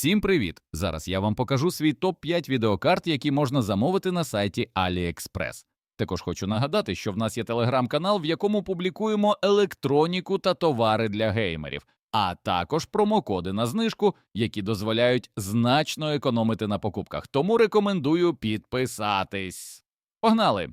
Всім привіт! Зараз я вам покажу свій топ-5 відеокарт, які можна замовити на сайті AliExpress. Також хочу нагадати, що в нас є телеграм-канал, в якому публікуємо електроніку та товари для геймерів, а також промокоди на знижку, які дозволяють значно економити на покупках. Тому рекомендую підписатись. Погнали!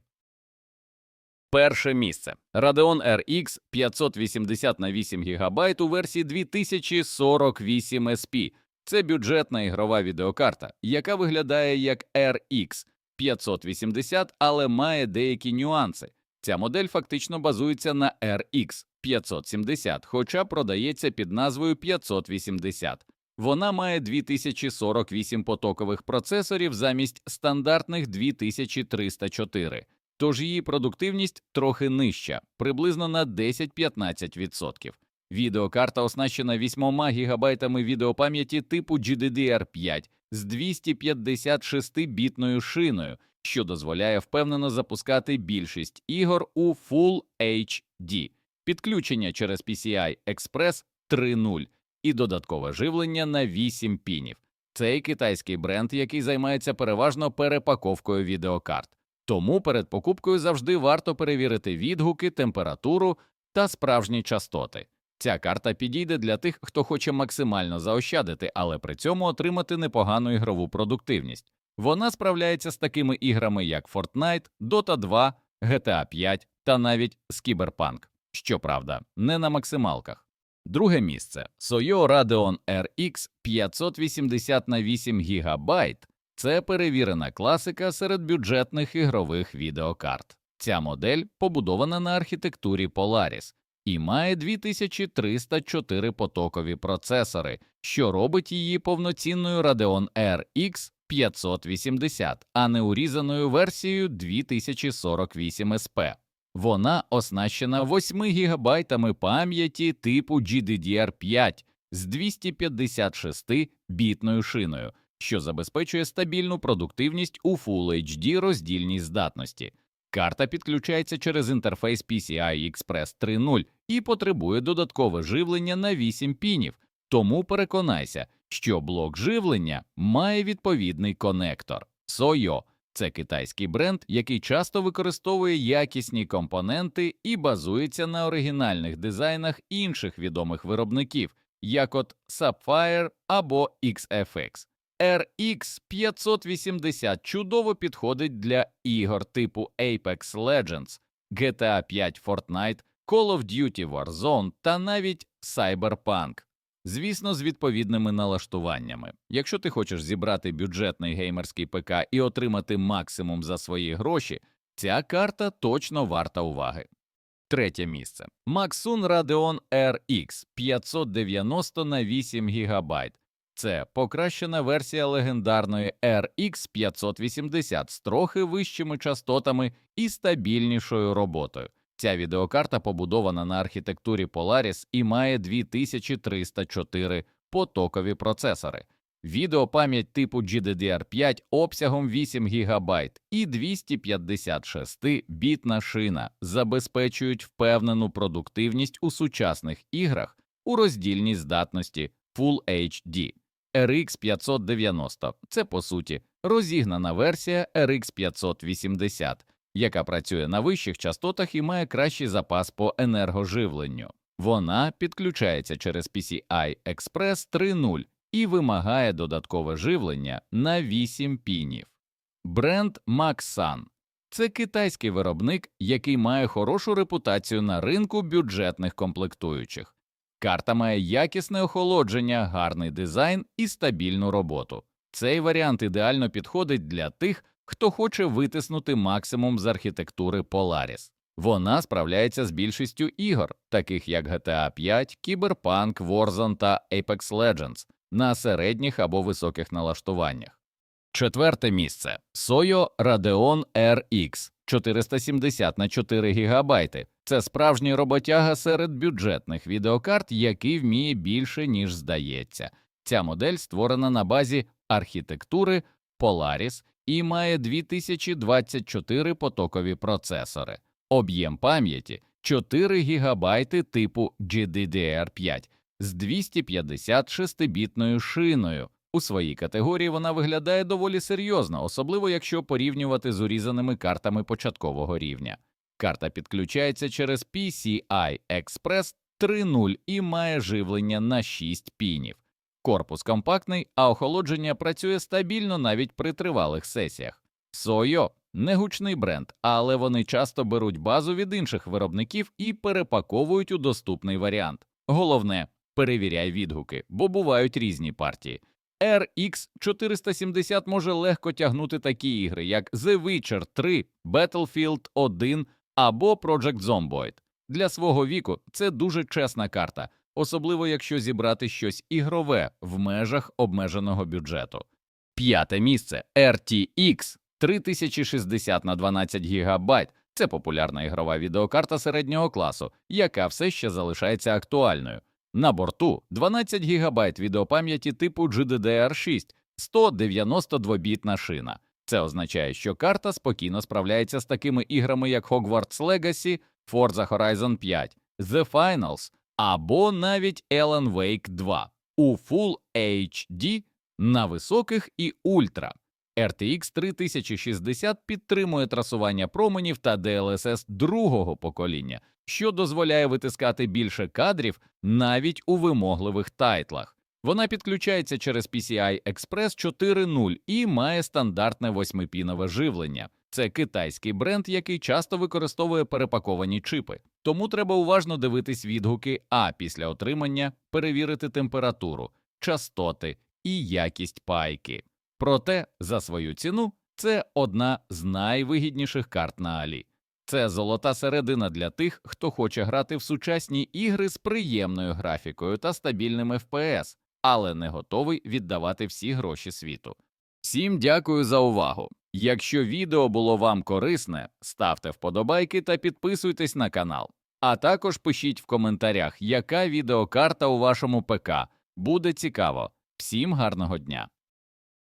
Перше місце Radeon RX 580 на 8 ГБ у версії 2048 SP. Це бюджетна ігрова відеокарта, яка виглядає як RX 580, але має деякі нюанси. Ця модель фактично базується на RX 570, хоча продається під назвою 580. Вона має 2048 потокових процесорів замість стандартних 2304, тож її продуктивність трохи нижча, приблизно на 10-15%. Відеокарта оснащена 8 ГБ відеопам'яті типу GDDR5 з 256-бітною шиною, що дозволяє впевнено запускати більшість ігор у Full HD, підключення через PCI Express 3.0 і додаткове живлення на 8 пінів. Цей китайський бренд, який займається переважно перепаковкою відеокарт. Тому перед покупкою завжди варто перевірити відгуки, температуру та справжні частоти. Ця карта підійде для тих, хто хоче максимально заощадити, але при цьому отримати непогану ігрову продуктивність. Вона справляється з такими іграми, як Fortnite, Dota 2, GTA 5 та навіть Cyberpunk. Щоправда, не на максималках. Друге місце Soyo Radeon RX 580 на 8 ГБ – це перевірена класика серед бюджетних ігрових відеокарт. Ця модель побудована на архітектурі Polaris і має 2304 потокові процесори, що робить її повноцінною Radeon RX 580, а не урізаною версією 2048 SP. Вона оснащена 8 ГБ пам'яті типу GDDR5 з 256 бітною шиною, що забезпечує стабільну продуктивність у Full HD роздільній здатності. Карта підключається через інтерфейс PCI Express 3.0 і потребує додаткове живлення на 8 пінів, тому переконайся, що блок живлення має відповідний конектор. Soyo – це китайський бренд, який часто використовує якісні компоненти і базується на оригінальних дизайнах інших відомих виробників, як от Sapphire або XFX. RX 580 чудово підходить для ігор типу Apex Legends, GTA 5 Fortnite, Call of Duty Warzone та навіть Cyberpunk. Звісно, з відповідними налаштуваннями. Якщо ти хочеш зібрати бюджетний геймерський ПК і отримати максимум за свої гроші, ця карта точно варта уваги. Третє місце Maxun Radeon RX 590 на 8 ГБ. Це покращена версія легендарної RX 580 з трохи вищими частотами і стабільнішою роботою. Ця відеокарта побудована на архітектурі Polaris і має 2304 потокові процесори, відеопам'ять типу GDDR5 обсягом 8 ГБ і 256 бітна шина забезпечують впевнену продуктивність у сучасних іграх у роздільній здатності Full HD. RX 590 – це по суті розігнана версія RX 580, яка працює на вищих частотах і має кращий запас по енергоживленню. Вона підключається через PCI Express 3.0 і вимагає додаткове живлення на 8 пінів. Бренд Maxan – це китайський виробник, який має хорошу репутацію на ринку бюджетних комплектуючих. Карта має якісне охолодження, гарний дизайн і стабільну роботу. Цей варіант ідеально підходить для тих, хто хоче витиснути максимум з архітектури Polaris. Вона справляється з більшістю ігор, таких як GTA 5, Cyberpunk, Warzone та Apex Legends, на середніх або високих налаштуваннях. Четверте місце Soyo Radeon RX 470 на 4 ГБ. Це справжній роботяга серед бюджетних відеокарт, який вміє більше, ніж здається. Ця модель створена на базі архітектури Polaris і має 2024 потокові процесори, об'єм пам'яті 4 ГБ типу GDDR5 з 256-бітною шиною, У своїй категорії вона виглядає доволі серйозно, особливо якщо порівнювати з урізаними картами початкового рівня. Карта підключається через PCI Express 3.0 і має живлення на 6 пінів. Корпус компактний, а охолодження працює стабільно навіть при тривалих сесіях. Сойо не гучний бренд, але вони часто беруть базу від інших виробників і перепаковують у доступний варіант. Головне, перевіряй відгуки, бо бувають різні партії. RX 470 може легко тягнути такі ігри, як The Witcher 3, Battlefield 1 або Project Zomboid. Для свого віку це дуже чесна карта, особливо якщо зібрати щось ігрове в межах обмеженого бюджету. П'яте місце RTX 3060 на 12 ГБ. Це популярна ігрова відеокарта середнього класу, яка все ще залишається актуальною. На борту 12 ГБ відеопам'яті типу GDDR6, 192-бітна шина. Це означає, що карта спокійно справляється з такими іграми, як Hogwarts Legacy, Forza Horizon 5, The Finals або навіть Alan Wake 2 у Full HD на високих і ультра. RTX 3060 підтримує трасування променів та DLSS другого покоління, що дозволяє витискати більше кадрів навіть у вимогливих тайтлах. Вона підключається через PCI Express 4.0 і має стандартне восьмипінове живлення. Це китайський бренд, який часто використовує перепаковані чипи. Тому треба уважно дивитись відгуки, а після отримання перевірити температуру, частоти і якість пайки. Проте за свою ціну це одна з найвигідніших карт на Алі. Це золота середина для тих, хто хоче грати в сучасні ігри з приємною графікою та стабільним FPS, але не готовий віддавати всі гроші світу. Всім дякую за увагу. Якщо відео було вам корисне, ставте вподобайки та підписуйтесь на канал. А також пишіть в коментарях, яка відеокарта у вашому ПК буде цікаво. Всім гарного дня!